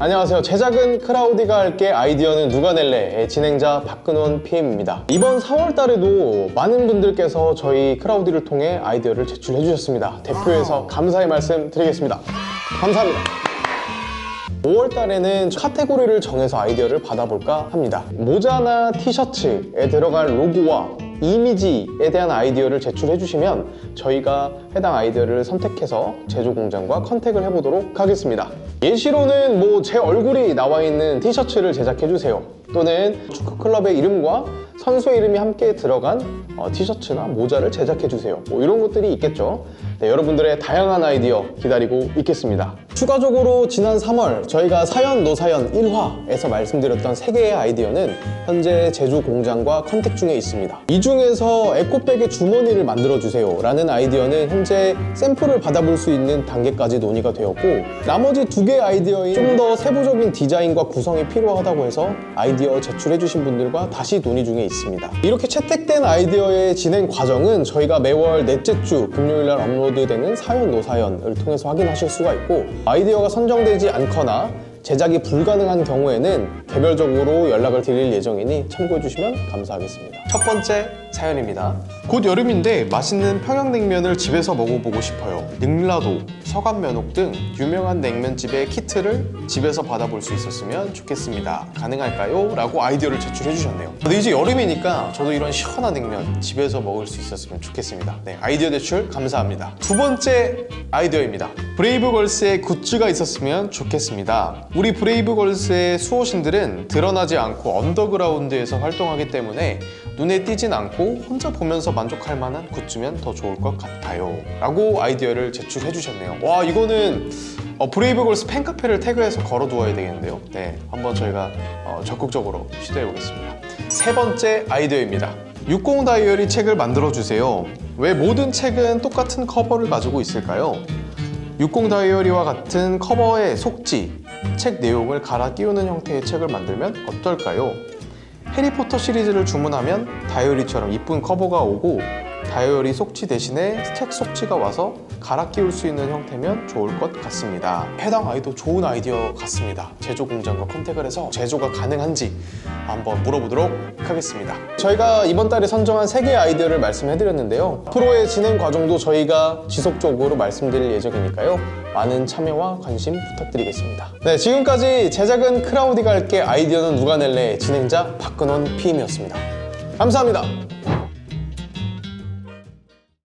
안녕하세요. 제작은 크라우디가 할게 아이디어는 누가 낼래의 진행자 박근원 PM입니다. 이번 4월 달에도 많은 분들께서 저희 크라우디를 통해 아이디어를 제출해 주셨습니다. 대표에서 감사의 말씀 드리겠습니다. 감사합니다. 5월 달에는 카테고리를 정해서 아이디어를 받아볼까 합니다. 모자나 티셔츠에 들어갈 로고와 이미지에 대한 아이디어를 제출해 주시면 저희가 해당 아이디어를 선택해서 제조 공장과 컨택을 해보도록 하겠습니다. 예시로는 뭐 제 얼굴이 나와 있는 티셔츠를 제작해 주세요. 또는 축구 클럽의 이름과 선수의 이름이 함께 들어간 어, 티셔츠나 모자를 제작해 주세요. 뭐 이런 것들이 있겠죠. 네, 여러분들의 다양한 아이디어 기다리고 있겠습니다. 추가적으로 지난 3월 저희가 사연 노사연 1화에서 말씀드렸던 3개의 아이디어는 현재 제조 공장과 컨택 중에 있습니다. 이 중에서 에코백의 주머니를 만들어 주세요 라는 아이디어는 현재 샘플을 받아볼 수 있는 단계까지 논의가 되었고 나머지 두 개의 아이디어인 좀 더 세부적인 디자인과 구성이 필요하다고 해서 아이디어 제출해 주신 분들과 다시 논의 중에 있습니다. 이렇게 채택된 아이디어의 진행 과정은 저희가 매월 넷째 주 금요일 날 업로드되는 사연 노사연을 통해서 확인하실 수가 있고 아이디어가 선정되지 않거나 제작이 불가능한 경우에는 개별적으로 연락을 드릴 예정이니 참고해 주시면 감사하겠습니다. 첫 번째 사연입니다. 곧 여름인데 맛있는 평양냉면을 집에서 먹어보고 싶어요. 능라도, 서간면옥 등 유명한 냉면집의 키트를 집에서 받아볼 수 있었으면 좋겠습니다. 가능할까요? 라고 아이디어를 제출해 주셨네요. 근데 이제 여름이니까 저도 이런 시원한 냉면 집에서 먹을 수 있었으면 좋겠습니다. 네, 아이디어 제출 감사합니다. 두 번째 아이디어입니다. 브레이브걸스의 굿즈가 있었으면 좋겠습니다. 우리 브레이브걸스의 수호신들은 드러나지 않고 언더그라운드에서 활동하기 때문에 눈에 띄진 않고 혼자 보면서 만족할 만한 굿즈면 더 좋을 것 같아요. 라고 아이디어를 제출해 주셨네요. 와, 이거는 어, 브레이브걸스 팬카페를 태그해서 걸어두어야 되겠는데요. 네, 한번 저희가 어, 적극적으로 시도해 보겠습니다. 세 번째 아이디어입니다. 60 다이어리 책을 만들어 주세요. 왜 모든 책은 똑같은 커버를 가지고 있을까요? 60 다이어리와 같은 커버의 속지, 책 내용을 갈아 끼우는 형태의 책을 만들면 어떨까요? 해리포터 시리즈를 주문하면 다이어리처럼 이쁜 커버가 오고 다이어리 속지 대신에 책 속지가 와서 갈아 끼울 수 있는 형태면 좋을 것 같습니다. 해당 아이도 좋은 아이디어 같습니다. 제조 공장과 컨택을 해서 제조가 가능한지 한번 물어보도록 하겠습니다. 저희가 이번 달에 선정한 3개의 아이디어를 말씀해드렸는데요. 앞으로의 진행 과정도 저희가 지속적으로 말씀드릴 예정이니까요. 많은 참여와 관심 부탁드리겠습니다. 네, 지금까지 제작은 크라우디가 할게 아이디어는 누가 낼래 진행자 박근원 PM이었습니다. 감사합니다.